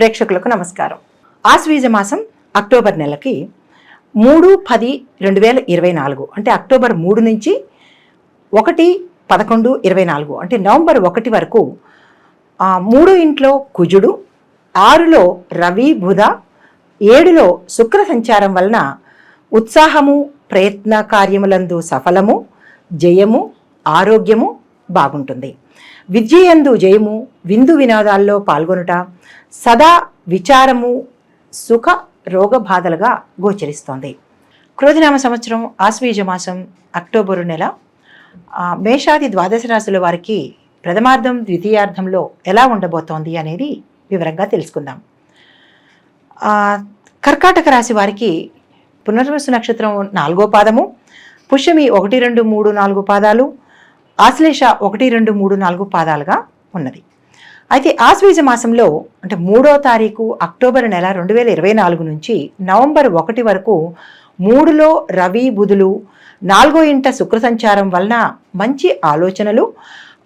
ప్రేక్షకులకు నమస్కారం. ఆశ్వీజ మాసం అక్టోబర్ నెలకి మూడు పది రెండు వేల ఇరవై నాలుగు అంటే అక్టోబర్ మూడు నుంచి ఒకటి పదకొండు ఇరవై నాలుగు అంటే నవంబర్ ఒకటి వరకు మూడు ఇంట్లో కుజుడు ఆరులో రవి బుధ ఏడులో శుక్ర సంచారం వలన ఉత్సాహము ప్రయత్న కార్యములందు సఫలము జయము ఆరోగ్యము బాగుంటుంది. విద్యయందు జయము విందు వినోదాల్లో పాల్గొనుట సదా విచారము సుఖ రోగ బాధలుగా గోచరిస్తోంది. క్రోధినామ సంవత్సరం ఆశ్వీజ మాసం అక్టోబరు నెల. మేషాది ద్వాదశ రాశుల వారికి ప్రథమార్థం ద్వితీయార్థంలో ఎలా ఉండబోతోంది అనేది వివరంగా తెలుసుకుందాం. కర్కాటక రాశి వారికి పునర్వసు నక్షత్రం నాలుగో పాదము పుష్యమి ఒకటి రెండు మూడు నాలుగు పాదాలు ఆశ్లేష ఒకటి రెండు మూడు నాలుగు పాదాలుగా ఉన్నది. అయితే ఆశ్వీజ మాసంలో అంటే మూడో తారీఖు అక్టోబర్ నెల రెండు వేల ఇరవై నాలుగు నుంచి నవంబర్ ఒకటి వరకు మూడులో రవి బుధులు నాలుగో ఇంట శుక్ర సంచారం వలన మంచి ఆలోచనలు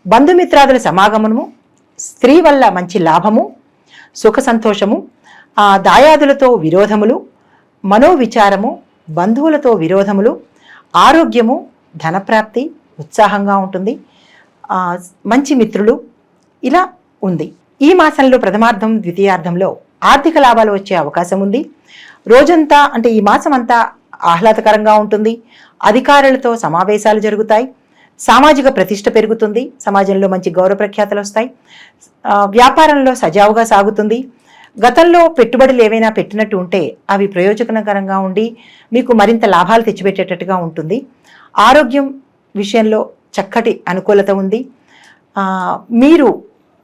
బంధుమిత్రాదుల సమాగమనము స్త్రీ వల్ల మంచి లాభము సుఖ సంతోషము ఆ దాయాదులతో విరోధములు మనోవిచారము బంధువులతో విరోధములు ఆరోగ్యము ధనప్రాప్తి ఉత్సాహంగా ఉంటుంది. మంచి మిత్రులు ఇలా ఉంది. ఈ మాసంలో ప్రథమార్థం ద్వితీయార్థంలో ఆర్థిక లాభాలు వచ్చే అవకాశం ఉంది. రోజంతా అంటే ఈ మాసం అంతా ఆహ్లాదకరంగా ఉంటుంది. అధికారులతో సమావేశాలు జరుగుతాయి. సామాజిక ప్రతిష్ట పెరుగుతుంది. సమాజంలో మంచి గౌరవ ప్రఖ్యాతలు వస్తాయి. వ్యాపారంలో సజావుగా సాగుతుంది. గతంలో పెట్టుబడులు ఏవైనా పెట్టినట్టు ఉంటే అవి ప్రయోజనకరంగా ఉండి మీకు మరింత లాభాలు తెచ్చిపెట్టేటట్టుగా ఉంటుంది. ఆరోగ్యం విషయంలో చక్కటి అనుకూలత ఉంది. మీరు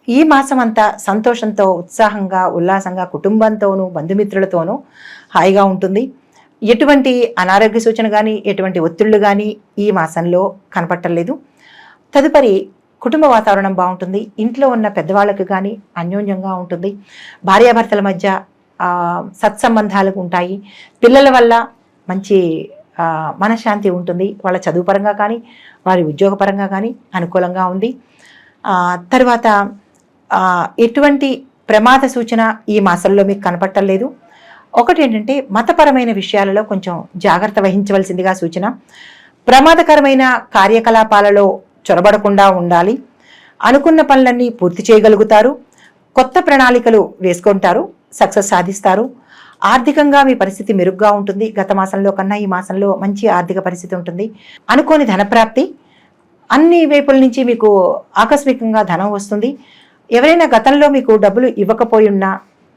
ఈ మాసం అంతా సంతోషంతో ఉత్సాహంగా ఉల్లాసంగా కుటుంబంతోనూ బంధుమిత్రులతోనూ హాయిగా ఉంటుంది. ఎటువంటి అనారోగ్య సూచన కానీ ఎటువంటి ఒత్తిళ్ళు కానీ ఈ మాసంలో కనపట్టలేదు. తదుపరి కుటుంబ వాతావరణం బాగుంటుంది. ఇంట్లో ఉన్న పెద్దవాళ్ళకి కానీ అన్యోన్యంగా ఉంటుంది. భార్యాభర్తల మధ్య సత్సంబంధాలకు సత్సంబంధాలు ఉంటాయి. పిల్లల వల్ల మంచి మనశ్శాంతి ఉంటుంది. వాళ్ళ చదువు పరంగా కానీ వారి ఉద్యోగపరంగా కానీ అనుకూలంగా ఉంది. తర్వాత ఎటువంటి ప్రమాద సూచన ఈ మాసంలో మీకు కనపట్టలేదు ఒకటి ఏంటంటే మతపరమైన విషయాలలో కొంచెం జాగ్రత్త వహించవలసిందిగా సూచన. ప్రమాదకరమైన కార్యకలాపాలలో చొరబడకుండా ఉండాలి. అనుకున్న పనులన్నీ పూర్తి చేయగలుగుతారు. కొత్త ప్రణాళికలు వేసుకుంటారు. సక్సెస్ సాధిస్తారు. ఆర్థికంగా మీ పరిస్థితి మెరుగ్గా ఉంటుంది. గత మాసంలో కన్నా ఈ మాసంలో మంచి ఆర్థిక పరిస్థితి ఉంటుంది. అనుకోని ధనప్రాప్తి అన్ని వైపుల నుంచి మీకు ఆకస్మికంగా ధనం వస్తుంది. ఎవరైనా గతంలో మీకు డబ్బులు ఇవ్వకపోయి ఉన్నా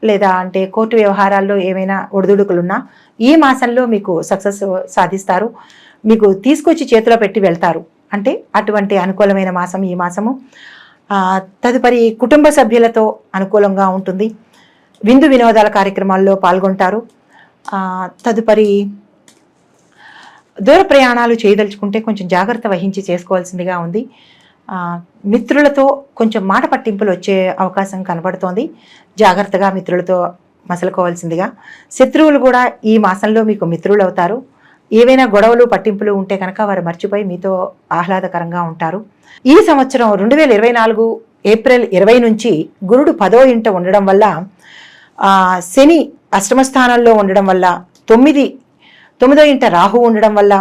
లేదా అంటే కోర్టు వ్యవహారాల్లో ఏమైనా ఒడిదుడుకులున్నా ఈ మాసంలో మీకు సక్సెస్ సాధిస్తారు. మీకు తీసుకొచ్చి చేతిలో పెట్టి వెళ్తారు. అంటే అటువంటి అనుకూలమైన మాసం ఈ మాసము. తదుపరి కుటుంబ సభ్యులతో అనుకూలంగా ఉంటుంది. విందు వినోదాల కార్యక్రమాల్లో పాల్గొంటారు. తదుపరి దూర ప్రయాణాలు చేయదలుచుకుంటే కొంచెం జాగ్రత్త వహించి చేసుకోవాల్సిందిగా ఉంది. మిత్రులతో కొంచెం మాట పట్టింపులు వచ్చే అవకాశం కనబడుతోంది. జాగ్రత్తగా మిత్రులతో మసలుకోవాల్సిందిగా. శత్రువులు కూడా ఈ మాసంలో మీకు మిత్రులు అవుతారు ఏవైనా గొడవలు పట్టింపులు ఉంటే కనుక వారు మర్చిపోయి మీతో ఆహ్లాదకరంగా ఉంటారు. ఈ సంవత్సరం రెండు వేల ఇరవై నాలుగు ఏప్రిల్ ఇరవై నుంచి గురుడు పదో ఇంట ఉండడం వల్ల శని అష్టమ స్థానంలో ఉండడం వల్ల తొమ్మిది తొమ్మిదో ఇంట రాహు ఉండడం వల్ల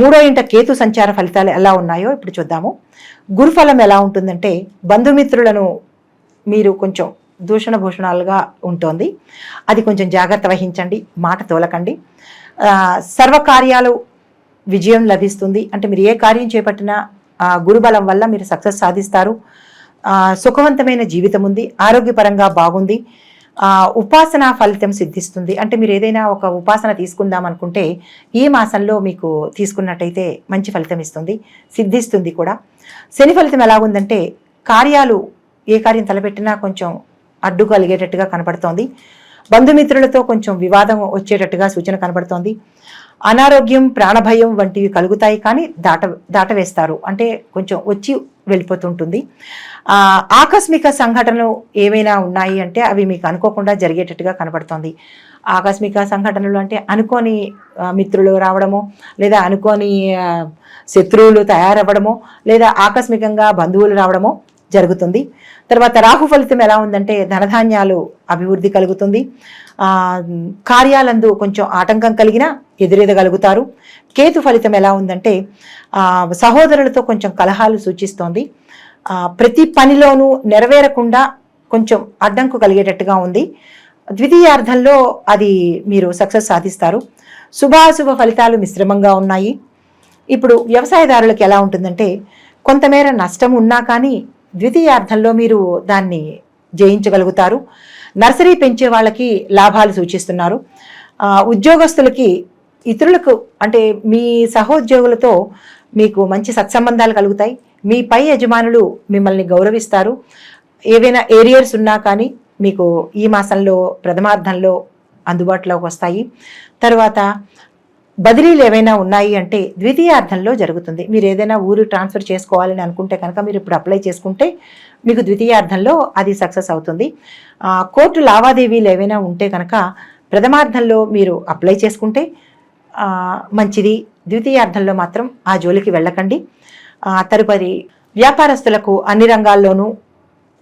మూడో ఇంట కేతు సంచార ఫలితాలు ఎలా ఉన్నాయో ఇప్పుడు చూద్దాము. గురుఫలం ఎలా ఉంటుందంటే బంధుమిత్రులను మీరు కొంచెం దూషణ భూషణాలుగా ఉంటుంది. అది కొంచెం జాగ్రత్త వహించండి మాట తోలకండి. సర్వకార్యాలు విజయం లభిస్తుంది. అంటే మీరు ఏ కార్యం చేపట్టినా గురుబలం వల్ల మీరు సక్సెస్ సాధిస్తారు. సుఖవంతమైన జీవితం ఉంది ఆరోగ్యపరంగా బాగుంది ఉపాసన ఫలితం సిద్ధిస్తుంది. అంటే మీరు ఏదైనా ఒక ఉపాసన తీసుకుందాం అనుకుంటే ఈ మాసంలో మీకు తీసుకున్నట్టయితే మంచి ఫలితం ఇస్తుంది సిద్ధిస్తుంది కూడా. శని ఫలితం ఎలా ఉందంటే కార్యాలు ఏ కార్యం తలపెట్టినా కొంచెం అడ్డు కలిగేటట్టుగా కనపడుతోంది. బంధుమిత్రులతో కొంచెం వివాదం వచ్చేటట్టుగా సూచన కనబడుతోంది. అనారోగ్యం ప్రాణభయం వంటివి కలుగుతాయి కానీ దాట దాటవేస్తారు. అంటే కొంచెం వచ్చి వెళ్ళిపోతుంటుంది. ఆకస్మిక సంఘటనలు ఏమైనా ఉన్నాయి అంటే అవి మీకు అనుకోకుండా జరిగేటట్టుగా కనబడుతోంది. ఆకస్మిక సంఘటనలు అంటే అనుకోని మిత్రులు రావడము లేదా అనుకోని శత్రువులు తయారవ్వడము లేదా ఆకస్మికంగా బంధువులు రావడము జరుగుతుంది. తర్వాత రాహు ఫలితం ఎలా ఉందంటే ధనధాన్యాలు అభివృద్ధి కలుగుతుంది. కార్యాలందు కొంచెం ఆటంకం కలిగినా ఎదురెదగలుగుతారు. కేతు ఫలితం ఎలా ఉందంటే సహోదరులతో కొంచెం కలహాలు సూచిస్తోంది. ప్రతి పనిలోనూ నెరవేరకుండా కొంచెం అడ్డంకు కలిగేటట్టుగా ఉంది. ద్వితీయార్థంలో అది మీరు సక్సెస్ సాధిస్తారు. శుభాశుభ ఫలితాలు మిశ్రమంగా ఉన్నాయి. ఇప్పుడు వ్యవసాయదారులకు ఎలా ఉంటుందంటే కొంతమేర నష్టం ఉన్నా కానీ ద్వితీయార్థంలో మీరు దాన్ని జయించగలుగుతారు. నర్సరీ పెంచే వాళ్ళకి లాభాలు సూచిస్తున్నారు. ఉద్యోగస్తులకి ఇతరులకు అంటే మీ సహోద్యోగులతో మీకు మంచి సత్సంబంధాలు కలుగుతాయి. మీ పై యజమానులు మిమ్మల్ని గౌరవిస్తారు. ఏవైనా ఏరియర్స్ ఉన్నా కానీ మీకు ఈ మాసంలో ప్రథమార్థంలో అందుబాటులోకి వస్తాయి. తర్వాత బదిలీలు ఏవైనా ఉన్నాయి అంటే ద్వితీయార్థంలో జరుగుతుంది. మీరు ఏదైనా ఊరు ట్రాన్స్ఫర్ చేసుకోవాలని అనుకుంటే కనుక మీరు ఇప్పుడు అప్లై చేసుకుంటే మీకు ద్వితీయార్థంలో అది సక్సెస్ అవుతుంది. కోర్టు లావాదేవీలు ఏవైనా ఉంటే కనుక ప్రథమార్థంలో మీరు అప్లై చేసుకుంటే మంచిది. ద్వితీయార్థంలో మాత్రం ఆ జోలికి వెళ్ళకండి. తదుపరి వ్యాపారస్తులకు అన్ని రంగాల్లోనూ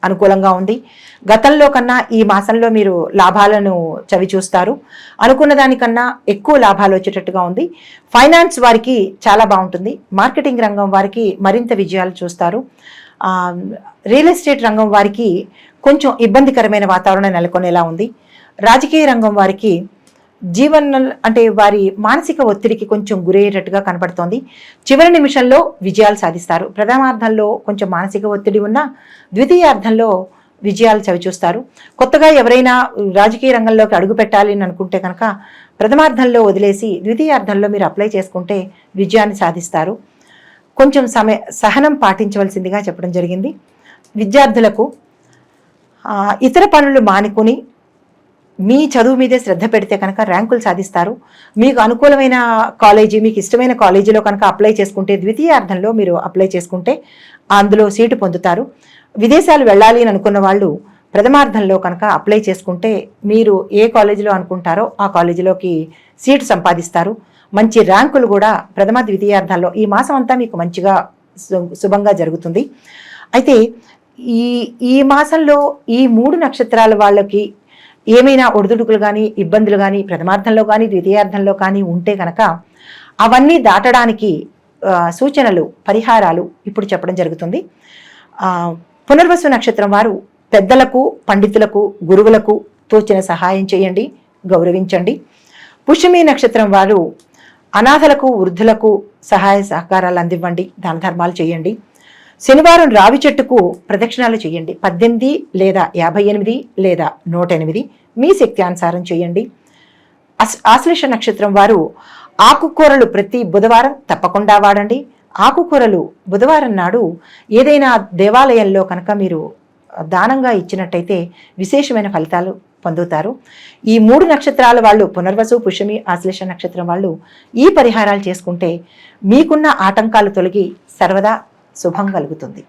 అనుకూలంగా ఉంది. గతంలో కన్నా ఈ మాసంలో మీరు లాభాలను చవి చూస్తారు. అనుకున్న దానికన్నా ఎక్కువ లాభాలు వచ్చేటట్టుగా ఉంది. ఫైనాన్స్ వారికి చాలా బాగుంటుంది. మార్కెటింగ్ రంగం వారికి మరింత విజయాలు చూస్తారు. రియల్ ఎస్టేట్ రంగం వారికి కొంచెం ఇబ్బందికరమైన వాతావరణం నెలకొనేలా ఉంది. రాజకీయ రంగం వారికి జీవన అంటే వారి మానసిక ఒత్తిడికి కొంచెం గురయ్యేటట్టుగా కనపడుతోంది. చివరి నిమిషంలో విజయాలు సాధిస్తారు. ప్రథమార్థంలో కొంచెం మానసిక ఒత్తిడి ఉన్న ద్వితీయార్థంలో విజయాలు చవిచూస్తారు. కొత్తగా ఎవరైనా రాజకీయ రంగంలోకి అడుగు పెట్టాలి అని అనుకుంటే కనుక ప్రథమార్థంలో వదిలేసి ద్వితీయార్థంలో మీరు అప్లై చేసుకుంటే విజయాన్ని సాధిస్తారు. కొంచెం సమయ సహనం పాటించవలసిందిగా చెప్పడం జరిగింది. విద్యార్థులకు ఇతర పనులు మానుకొని మీ చదువు మీదే శ్రద్ధ పెడితే కనుక ర్యాంకులు సాధిస్తారు. మీకు అనుకూలమైన కాలేజీ మీకు ఇష్టమైన కాలేజీలో కనుక అప్లై చేసుకుంటే ద్వితీయార్థంలో మీరు అప్లై చేసుకుంటే అందులో సీటు పొందుతారు. విదేశాలు వెళ్ళాలి అని అనుకున్న వాళ్ళు ప్రథమార్థంలో కనుక అప్లై చేసుకుంటే మీరు ఏ కాలేజీలో అనుకుంటారో ఆ కాలేజీలోకి సీటు సంపాదిస్తారు. మంచి ర్యాంకులు కూడా ప్రథమ ద్వితీయార్థాల్లో ఈ మాసం అంతా మీకు మంచిగా శుభంగా జరుగుతుంది. అయితే ఈ ఈ మాసంలో ఈ మూడు నక్షత్రాల వాళ్ళకి ఏమైనా ఒడిదుడుకులు కానీ ఇబ్బందులు కానీ ప్రథమార్థంలో కానీ ద్వితీయార్థంలో కానీ ఉంటే కనుక అవన్నీ దాటడానికి సూచనలు పరిహారాలు ఇప్పుడు చెప్పడం జరుగుతుంది. పునర్వసు నక్షత్రం వారు పెద్దలకు పండితులకు గురువులకు తోచిన సహాయం చేయండి గౌరవించండి. పుష్యమి నక్షత్రం వారు అనాథలకు వృద్ధులకు సహాయ సహకారాలు అందివ్వండి దాన ధర్మాలు చేయండి. శనివారం రావి చెట్టుకు ప్రదక్షిణాలు చేయండి. పద్దెనిమిది లేదా యాభై ఎనిమిది లేదా నూట ఎనిమిది మీ శక్తి అనుసారం చేయండి. అస్ ఆశ్లేష నక్షత్రం వారు ఆకుకూరలు ప్రతి బుధవారం తప్పకుండా వాడండి. ఆకుకూరలు బుధవారం నాడు ఏదైనా దేవాలయంలో కనుక మీరు దానంగా ఇచ్చినట్టయితే విశేషమైన ఫలితాలు పొందుతారు. ఈ మూడు నక్షత్రాల వాళ్ళు పునర్వసు పుషమి ఆశ్లేష నక్షత్రం వాళ్ళు ఈ పరిహారాలు చేసుకుంటే మీకున్న ఆటంకాలు తొలగి సర్వదా శుభం కలుగుతుంది.